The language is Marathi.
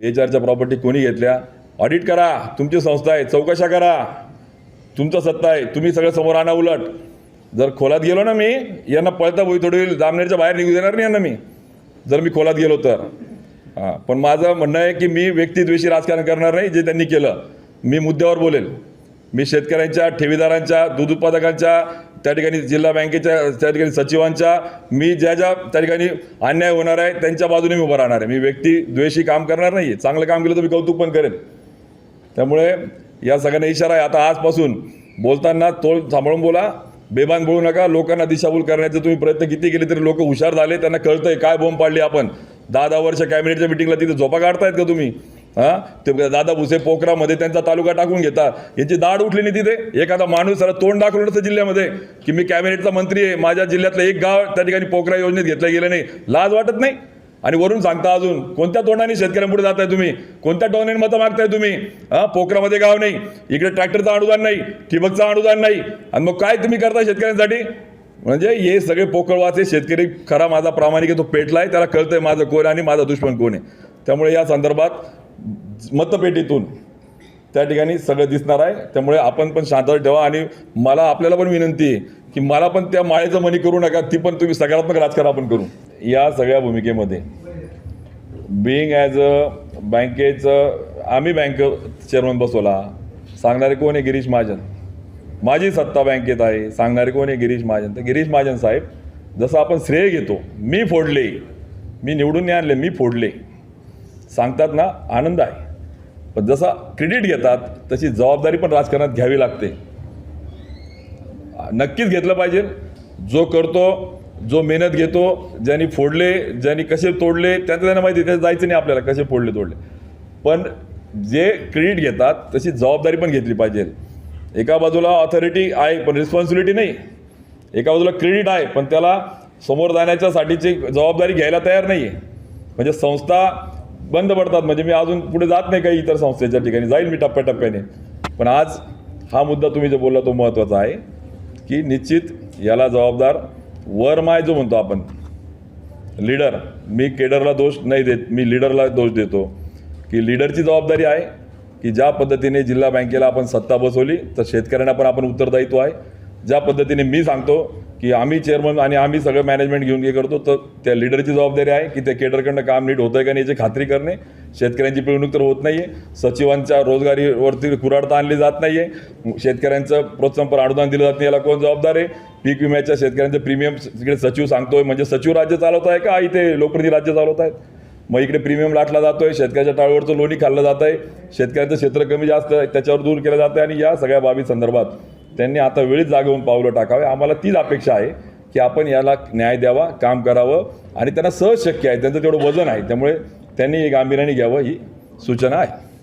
बेचारच्या प्रॉपर्टी कोणी घेतल्या? ऑडिट करा. तुमची संस्था आहे. चौकशा करा. तुमचा सत्ता आहे. तुम्ही सगळं समोर आणा उलट. जर खोलात गेलो ना मी यांना पळता बोई थोडी होईल. जामनेरच्या बाहेर निघू देणार नाही यांना मी. जर मी खोलात गेलो तर. हां पण माझं म्हणणं आहे की मी व्यक्तिद्वेषी राजकारण करणार नाही जे त्यांनी केलं. मी मुद्द्यावर बोलेल. मी शेतकऱ्यांच्या ठेवीदारांच्या दूध उत्पादकांच्या त्या ठिकाणी जिल्हा बँकेच्या त्या ठिकाणी सचिवांच्या मी ज्या ज्या त्या ठिकाणी अन्याय होणार आहे त्यांच्या बाजूने मी उभं राहणार आहे. मी व्यक्ती द्वेषी काम करणार नाही आहे चांगलं काम केलं तर मी कौतुक पण करेन. त्यामुळे या सगळ्यांना इशारा आहे. आता आजपासून बोलताना तोल सांभाळून बोला. बेबान बोलू नका. लोकांना दिशाभूल करण्याचे तुम्ही प्रयत्न किती केले तरी लोक हुशार झाले. त्यांना कळतंय काय बोंब पाडली आपण. दहा दहा वर्ष कॅबिनेटच्या मिटिंगला तिथे झोपा काढतायत का तुम्ही? हां? ते दादा भुसे पोखरामध्ये त्यांचा तालुका टाकून घेता यांची दाढ उठली नाही तिथे. एखादा माणूस सर तोंड दाखवलं नसतं जिल्ह्यामध्ये. की मी कॅबिनेटचा मंत्री आहे. माझ्या जिल्ह्यातलं एक गाव त्या ठिकाणी पोखरा योजनेत घेतलं गेलं नाही. लाज वाटत नाही? आणि वरून सांगता अजून कोणत्या तोंडाने शेतकऱ्यांपुढे जाताय तुम्ही? कोणत्या टोनाने मतं मागताय तुम्ही? हा? पोखरामध्ये गाव नाही. इकडे ट्रॅक्टरचं अनुदान नाही. ठिबकचं अनुदान नाही. आणि मग काय तुम्ही करताय शेतकऱ्यांसाठी? म्हणजे हे सगळे पोकळवाचे शेतकरी खरा माझा प्रामाणिक आहे तो पेटलाय. त्याला कळतंय माझं कोण आणि माझा दुश्मन कोण आहे. त्यामुळे या संदर्भात मतपेटीतून. त्या ठिकाणी सगळं दिसणार आहे. त्यामुळे आपण पण शांतता ठेवा आणि मला आपल्याला पण विनंती आहे की मला पण त्या माळेचं मनी करू नका. ती पण तुम्ही सकारात्मक राजकारण आपण करू. या सगळ्या भूमिकेमध्ये. बिईंग ॲज अ बँकेचं आम्ही बँक चेअरमन बसवला. सांगणारे कोण आहे? गिरीश महाजन. माझी सत्ता बँकेत आहे. सांगणारे कोण आहे? गिरीश महाजन. तर गिरीश महाजन साहेब जसं आपण श्रेय घेतो मी फोडले. मी निवडून नाही आणले मी फोडले. सांगतात ना आनंद आहे. पण जसा क्रेडिट घेतात तशी जबाबदारी पण राजकारणात घ्यावी लागते. नक्कीच घेतलं पाहिजे. जो करतो जो मेहनत घेतो ज्यांनी फोडले ज्यांनी कसे तोडले त्यांचं त्यांना माहिती त्याचं जायचं नाही आपल्याला कसे फोडले तोडले. पण जे क्रेडिट घेतात तशी जबाबदारी पण घेतली पाहिजे. एका बाजूला ऑथॉरिटी आहे पण रिस्पॉन्सिबिलिटी नाही. एका बाजूला क्रेडिट आहे पण त्याला समोर जाण्याच्यासाठीची जबाबदारी घ्यायला तयार नाही आहे म्हणजे संस्था बंद पडतात. म्हणजे मी अजून पुढे जात नाही काही इतर संस्थेच्या ठिकाणी. जाईल मी टप्प्याटप्प्याने. पण आज हा मुद्दा तुम्ही जो बोलला तो महत्त्वाचा आहे की निश्चित याला जबाबदार वरमाय जो म्हणतो आपण लीडर. मी केडरला दोष नाही देत. मी लीडरला दोष देतो. की लीडरची जबाबदारी आहे की ज्या पद्धतीने जिल्हा बँकेला आपण सत्ता बसवली तर शेतकऱ्यांना पण आपण उत्तरदायित्व आहे. ज्या पद्धतीने मी सांगतो की आम्ही चेअरमन आणि आम्ही सगळं मॅनेजमेंट घेऊन हे करतो तर त्या लीडरची जबाबदारी आहे की त्या केडरकडनं काम नीट होतं आहे का नाही याची खात्री करणे. शेतकऱ्यांची पिळवणूक तर होत नाही आहे सचिवांच्या रोजगारीवरती कुराडता आणली जात नाही आहे शेतकऱ्यांचं प्रोत्साहनपर अनुदान दिलं जात नाही याला कोण जबाबदार आहे? पीक विम्याच्या शेतकऱ्यांचं प्रीमियम इकडे सचिव सांगतोय म्हणजे सचिव राज्य चालवत आहे का? इथे लोकप्रतिनिधी राज्य चालवत आहेत? मग इकडे प्रीमियम लाटला जातोय शेतकऱ्याच्या टाळवरचं लोणी खाल्लं जात आहे शेतकऱ्यांचं क्षेत्र कमी जास्त आहे त्याच्यावर दूर केलं जातं आहे आणि या सगळ्या बाबी संदर्भात त्यांनी आता वेळीच जागवून पावलं टाकावे. आम्हाला तीच अपेक्षा आहे की आपण याला न्याय द्यावा काम करावं आणि त्यांना सहज शक्य आहे. त्यांचं तेवढं वजन आहे. त्यामुळे त्यांनी गांभीर्याने घ्यावं ही सूचना आहे.